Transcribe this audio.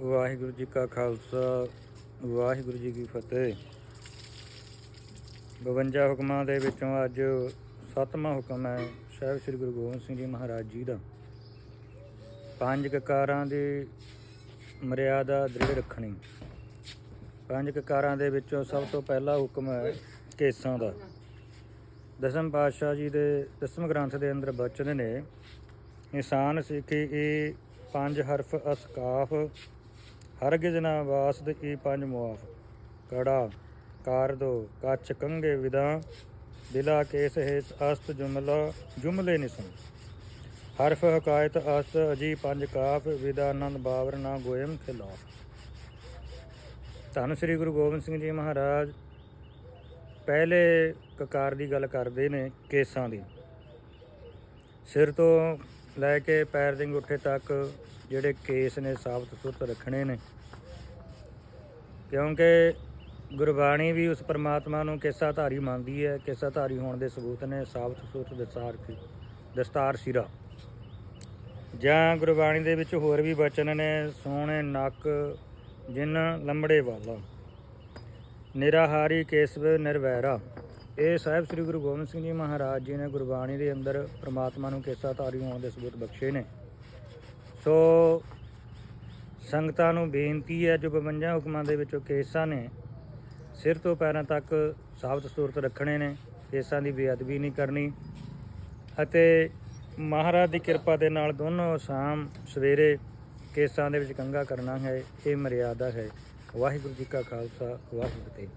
ਵਾਹਿਗੁਰੂ ਜੀ ਕਾ ਖਾਲਸਾ, ਵਾਹਿਗੁਰੂ ਜੀ ਕੀ ਫਤਿਹ। 52 ਹੁਕਮਾਂ ਦੇ ਵਿੱਚੋਂ ਅੱਜ ਸੱਤਵਾਂ ਹੁਕਮ ਹੈ, ਸਾਹਿਬ ਸ੍ਰੀ ਗੁਰੂ ਗੋਬਿੰਦ ਸਿੰਘ ਜੀ ਮਹਾਰਾਜ ਜੀ ਦਾ। ਪੰਜ ਕਕਾਰਾਂ ਦੀ ਮਰਿਆਦਾ ਦ੍ਰਿੜ ਰੱਖਣੀ। ਪੰਜ ਕਕਾਰਾਂ ਦੇ ਵਿੱਚੋਂ ਸਭ ਤੋਂ ਪਹਿਲਾ ਹੁਕਮ ਹੈ ਕੇਸਾਂ ਦਾ। ਦਸਮ ਪਾਤਸ਼ਾਹ ਜੀ ਦੇ ਦਸਮ ਗ੍ਰੰਥ ਦੇ ਅੰਦਰ ਬਚਨ ਨੇ, ਇਨਸਾਨ ਸਿੱਖੀ ਇਹ ਪੰਜ ਹਰਫ ਅਸਕਾਫ ਹਰਗਿਜ਼ ਨਾ ਵਾਸਦ ਇਹ ਪੰਜ ਮੁਆਫ? ਕੜਾ ਕਾਰਦੋ ਕੱਚ ਕੰਗੇ ਵਿਦਾ ਦਿਲਾ ਕੇਸ ਹੈ ਅਸਤ ਜੁਮਲਾ, ਜੁਮਲੇ ਨਿਸਮ ਹਰਫ ਹਕਾਇਤ ਅਸਤ ਅਜੀ ਪੰਜ ਕਾਫ ਵਿਦਾ ਆਨੰਦ ਬਾਵਰ ਨਾ ਗੋਇਮ ਖਿਲਾਫ ਧੰਨ ਸ੍ਰੀ ਗੁਰੂ ਗੋਬਿੰਦ ਸਿੰਘ ਜੀ ਮਹਾਰਾਜ, ਪਹਿਲੇ ਕਕਾਰ ਦੀ ਗੱਲ ਕਰਦੇ ਨੇ ਕੇਸਾਂ ਦੀ। ਸਿਰ ਤੋਂ ਲੈ ਕੇ ਪੈਰ ਦੇ ਅੰਗੂਠੇ ਤੱਕ ਜਿਹੜੇ ਕੇਸ ਨੇ ਸਾਬਤ ਸੁਰਤ ਰੱਖਣੇ ਨੇ। ਕਿਉਂਕਿ ਗੁਰਬਾਣੀ ਵੀ ਉਸ ਪਰਮਾਤਮਾ ਨੂੰ ਕੇਸਾ ਧਾਰੀ ਮੰਨਦੀ ਹੈ ਕੇਸਾ ਧਾਰੀ ਹੋਣ ਦੇ ਸਬੂਤ ਨੇ, ਸਾਬਤ ਸੁਰਤ ਦਸਤਾਰ ਕੀ ਦਸਤਾਰ ਸਿਰਾ। ਜਾਂ ਗੁਰਬਾਣੀ ਦੇ ਵਿੱਚ ਹੋਰ ਵੀ ਬਚਨ ਨੇ, ਸੋਹਣੇ ਨੱਕ, ਜਿਨ ਲੰਬੜੇ ਵਾਲਾ। ਨਿਰਾਹਾਰੀ ਕੇਸਵ ਨਿਰਵੈਰਾ। ਇਹ ਸਾਹਿਬ ਸ੍ਰੀ ਗੁਰੂ ਗੋਬਿੰਦ ਸਿੰਘ ਜੀ ਮਹਾਰਾਜ ਜੀ ਨੇ ਗੁਰਬਾਣੀ ਦੇ ਅੰਦਰ ਪ੍ਰਮਾਤਮਾ ਨੂੰ ਕੇਸਾ ਧਾਰੀ ਹੋਣ ਦੇ ਸਬੂਤ ਬਖਸ਼ੇ ਨੇ। ਸੋ ਸੰਗਤਾਂ ਨੂੰ ਬੇਨਤੀ ਹੈ, ਜੋ 52 ਹੁਕਮਾਂ ਦੇ ਵਿੱਚੋਂ ਕੇਸਾਂ ਨੇ, ਸਿਰ ਤੋਂ ਪੈਰਾਂ ਤੱਕ ਸਾਬਤ ਸੂਰਤ ਰੱਖਣੇ ਨੇ। ਕੇਸਾਂ ਦੀ ਬੇਅਦਬੀ ਨਹੀਂ ਕਰਨੀ। ਅਤੇ ਮਹਾਰਾਜ ਦੀ ਕਿਰਪਾ ਦੇ ਨਾਲ ਦੋਨੋਂ ਸ਼ਾਮ ਸਵੇਰੇ ਕੇਸਾਂ ਦੇ ਵਿੱਚ ਕੰਗਾ ਕਰਨਾ ਹੈ, ਇਹ ਮਰਿਆਦਾ ਹੈ। ਵਾਹਿਗੁਰੂ ਜੀ ਕਾ ਖਾਲਸਾ, ਵਾਹਿਗੁਰੂ ਜੀ